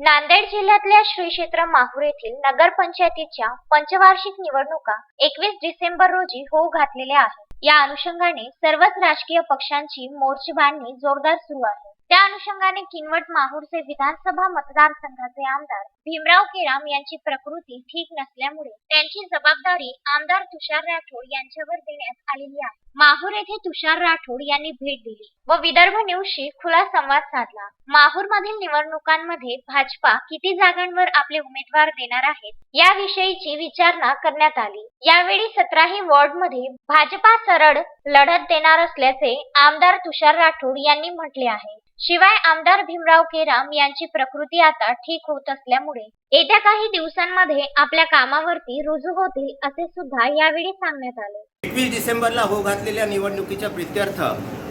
नांदेड जिल्ह्यातल्या श्री क्षेत्र माहूर येथील नगरपंचायतीच्या पंचवार्षिक निवडणुका एकवीस डिसेंबर रोजी होऊ घातलेल्या आहेत. या अनुषंगाने सर्वच राजकीय पक्षांची मोर्चेबांधणी जोरदार सुरू आहे. त्या अनुषंगाने किनवट माहूरचे विधानसभा मतदारसंघाचे आमदार भीमराव केराम यांची प्रकृती ठीक नसल्यामुळे त्यांची जबाबदारी आमदार तुषार राठोड यांच्यावर देण्यात आलेली आहे. माहूर येथे तुषार राठोड यांनी भेट दिली व विदर्भ न्यूजशी खुला संवाद साधला. माहूर मधील निवडणुकांमध्ये भाजपा किती जागांवर आपले उमेदवार देणार आहेत याविषयीची विचारणा करण्यात आली. यावेळी सतराही वॉर्डमध्ये भाजपा सरळ लढत देणार असल्याचे आमदार तुषार राठोड यांनी म्हटले आहे. शिवाय आमदार भीमराव केराम यांची प्रकृती आता ठीक होत असल्यामुळे येत्या काही दिवसांमध्ये आपल्या कामावरती रुजू होतील असे सुद्धा यावेळी सांगण्यात आले. एकवीस डिसेंबरला हो घातलेल्या निवडणुकीच्या प्रित्यर्थ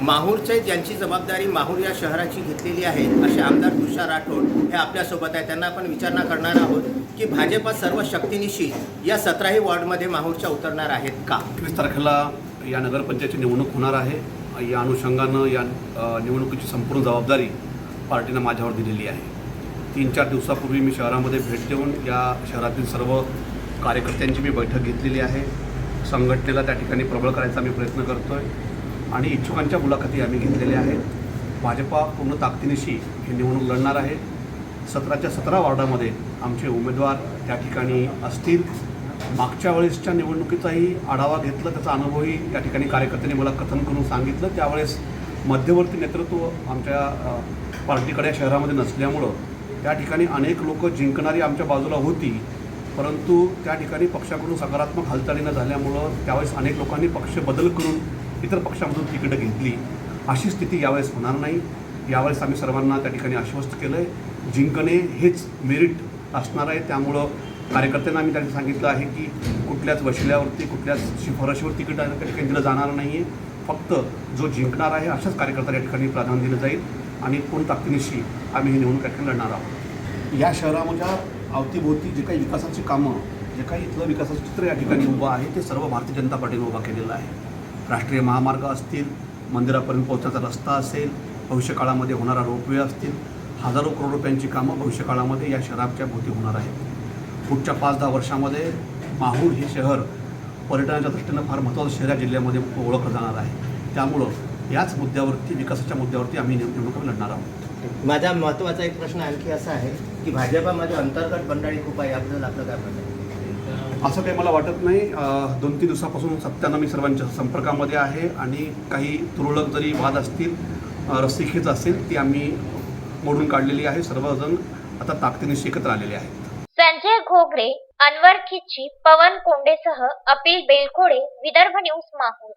माहूरचे ज्यांची जबाबदारी माहूर या शहराची घेतलेली आहे असे आमदार तुषार राठोड हे आपल्यासोबत आहे त्यांना आपण विचारणा करणार आहोत की भाजपा सर्व शक्तीनिशी या सतराही वॉर्डमध्ये माहूरच्या उतरणार आहेत का? एकवीस तारखेला या नगरपंचायतची निवडणूक होणार आहे. या अनुषंगानं या निवडणुकीची संपूर्ण जबाबदारी पार्टीनं माझ्यावर दिलेली आहे. तीन चार दिवसापूर्वी मी शहरामध्ये भेट देऊन या शहरातील सर्व कार्यकर्त्यांची मी बैठक घेतलेली आहे. संघटनेला त्या ठिकाणी प्रबळ करायचा मी प्रयत्न करतो आहे आणि इच्छुकांच्या मुलाखती आम्ही घेतलेल्या आहेत. भाजपा पूर्ण ताकदीनिशी ही निवडणूक लढणार आहे. सतराच्या सतरा वॉर्डामध्ये आमचे उमेदवार त्या ठिकाणी असतील. मागच्या वेळेसच्या निवडणुकीचाही आढावा घेतला त्याचा अनुभवही त्या ठिकाणी कार्यकर्त्यांनी मला कथन करून सांगितलं. त्यावेळेस मध्यवर्ती नेतृत्व आमच्या पार्टीकडे शहरामध्ये नसल्यामुळं त्या ठिकाणी अनेक लोक जिंकणारी आमच्या बाजूला होती. परंतु त्या ठिकाणी पक्षाकडून सकारात्मक हालचाली न झाल्यामुळं त्यावेळेस अनेक लोकांनी पक्ष बदल करून इतर पक्षामधून तिकीटं घेतली. अशी स्थिती यावेळेस होणार नाही. यावेळेस आम्ही सर्वांना त्या ठिकाणी आश्वस्त केलं आहे जिंकणे हेच मेरिट असणार आहे. त्यामुळं कार्यकर्त्यांना आम्ही त्यांनी सांगितलं आहे की कुठल्याच वशिल्यावरती कुठल्याच शिफारशीवरती तिकीट केंद्र दिलं जाणार नाही आहे फक्त जो जिंकणार आहे अशाच कार्यकर्त्याला या ठिकाणी प्राधान्य दिलं जाईल आणि पूर्ण ताकदीनिशी आम्ही ही निवडणूक या ठिकाणी लढणार आहोत. या शहरामध्ये अवतीभोवती जे काही विकासाची कामं जे काही इथलं विकासाचं चित्र या ठिकाणी उभं आहे ते सर्व भारतीय जनता पार्टीने उभा केलेलं आहे. राष्ट्रीय महामार्ग असतील मंदिरापर्यंत पोहोचण्याचा रस्ता असेल भविष्यकाळामध्ये होणारा रोपवे असतील हजारो करोड रुपयांची कामं भविष्यकाळामध्ये या शहराच्या भोवती होणार आहेत. पुढच्या पाच दहा वर्षामध्ये माहूर हे शहर पर्यटनाच्या दृष्टीनं फार महत्त्वाचं शहर या जिल्ह्यामध्ये ओळखलं जाणार आहे. त्यामुळं याच मुद्द्यावरती विकासाच्या मुद्द्यावरती आम्ही निवडणूक लढणार आहोत. माझा महत्त्वाचा एक प्रश्न आणखी असा आहे की भाजपामध्ये अंतर्गत बंडाळी खूप आहे याबद्दल आपलं काय म्हणणं असं काही मला वाटत नाही. दोन तीन दिवसापासून सत्यानं मी सर्वांच्या संपर्कामध्ये आहे आणि काही तुरळक जरी वाद असतील रस्सीखेच असेल ती आम्ही मोडून काढलेली आहे. सर्वजण आता ताकदीने एकत्र आलेले आहेत. संजय घोगरे अनवर खिच्ची पवन कोंडेसह अपिल बेलखोडे विदर्भ न्यूज माहूर.